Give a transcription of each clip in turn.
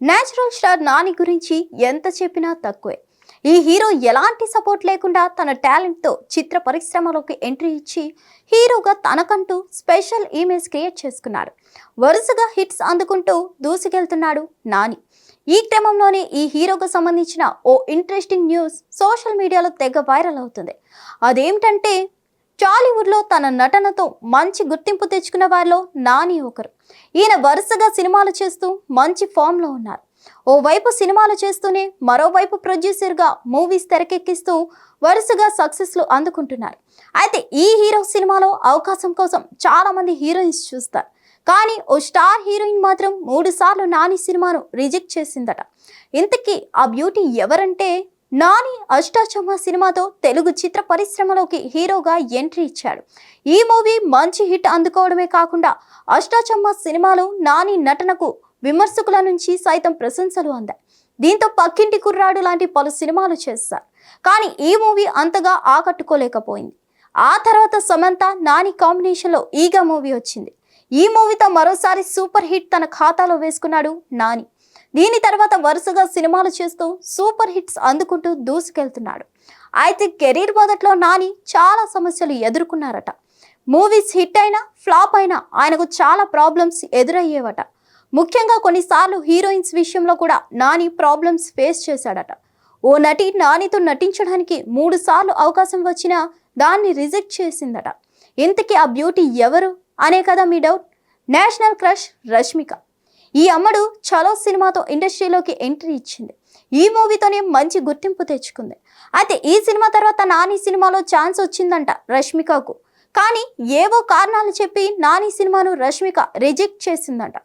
Natural star Nani గురించి ఎంత చెప్పినా తక్కువే. ఈ హీరో ఎలాంటి సపోర్ట్ లేకుండా తన టాలెంట్తో చిత్ర పరిశ్రమలోకి ఎంట్రీ ఇచ్చి హీరోగా తనకంటూ స్పెషల్ ఇమేజ్ క్రియేట్ చేసుకున్నాడు. వరుసగా హిట్స్ అందుకుంటూ దూసుకెళ్తున్నాడు నాని. ఈ క్రమంలోనే ఈ హీరోకు సంబంధించిన ఓ ఇంట్రెస్టింగ్ న్యూస్ సోషల్ మీడియాలో తెగ వైరల్ అవుతుంది. అదేమిటంటే టాలీవుడ్లో తన నటనతో మంచి గుర్తింపు తెచ్చుకున్న వారిలో నాని ఒకరు. ఈయన వరుసగా సినిమాలు చేస్తూ మంచి ఫామ్లో ఉన్నారు. ఓవైపు సినిమాలు చేస్తూనే మరోవైపు ప్రొడ్యూసర్గా మూవీస్ తెరకెక్కిస్తూ వరుసగా సక్సెస్లు అందుకుంటున్నారు. అయితే ఈ హీరో సినిమాలో అవకాశం కోసం చాలా మంది హీరోయిన్స్ చూస్తారు. కానీ ఓ స్టార్ హీరోయిన్ మాత్రం మూడు సార్లు నాని సినిమాను రిజెక్ట్ చేసిందట. ఇంతకీ ఆ బ్యూటీ ఎవరంటే నాని అష్టాచమ్మ సినిమాతో తెలుగు చిత్ర పరిశ్రమలోకి హీరోగా ఎంట్రీ ఇచ్చాడు. ఈ మూవీ మంచి హిట్ అందుకోవడమే కాకుండా అష్టాచమ్మ సినిమాలో నాని నటనకు విమర్శకుల నుంచి సైతం ప్రశంసలు అందాయి. దీంతో పక్కింటి కుర్రాడు లాంటి పలు సినిమాలు చేస్తారు కానీ ఈ మూవీ అంతగా ఆకట్టుకోలేకపోయింది. ఆ తర్వాత సమంత నాని కాంబినేషన్లో ఈగా మూవీ వచ్చింది. ఈ మూవీతో మరోసారి సూపర్ హిట్ తన ఖాతాలో వేసుకున్నాడు నాని. దీని తర్వాత వరుసగా సినిమాలు చేస్తూ సూపర్ హిట్స్ అందుకుంటూ దూసుకెళ్తున్నాడు. అయితే కెరీర్ మొదట్లో నాని చాలా సమస్యలు ఎదుర్కొన్నారట. మూవీస్ హిట్ అయినా ఫ్లాప్ అయినా ఆయనకు చాలా ప్రాబ్లమ్స్ ఎదురయ్యేవట. ముఖ్యంగా కొన్నిసార్లు హీరోయిన్స్ విషయంలో కూడా నాని ప్రాబ్లమ్స్ ఫేస్ చేశాడట. ఓ నటి నానితో నటించడానికి మూడు సార్లు అవకాశం వచ్చినా దాన్ని రిజెక్ట్ చేసిందట. ఇంతకీ ఆ బ్యూటీ ఎవరు? అనే కదా మీ డౌట్. National crush Rashmika. ఈ అమ్మడు చలో సినిమాతో ఇండస్ట్రీలోకి ఎంట్రీ ఇచ్చింది. ఈ మూవీతోనే మంచి గుర్తింపు తెచ్చుకుంది. అయితే ఈ సినిమా తర్వాత నాని సినిమాలో ఛాన్స్ వచ్చిందంట రష్మికకు. కానీ ఏవో కారణాలు చెప్పి నాని సినిమాను రష్మిక రిజెక్ట్ చేసిందంట.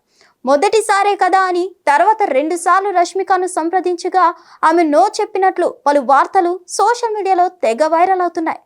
మొదటిసారే కదా అని తర్వాత రెండుసార్లు రష్మికను సంప్రదించగా ఆమె నో చెప్పినట్లు పలు వార్తలు సోషల్ మీడియాలో తెగ వైరల్ అవుతున్నాయి.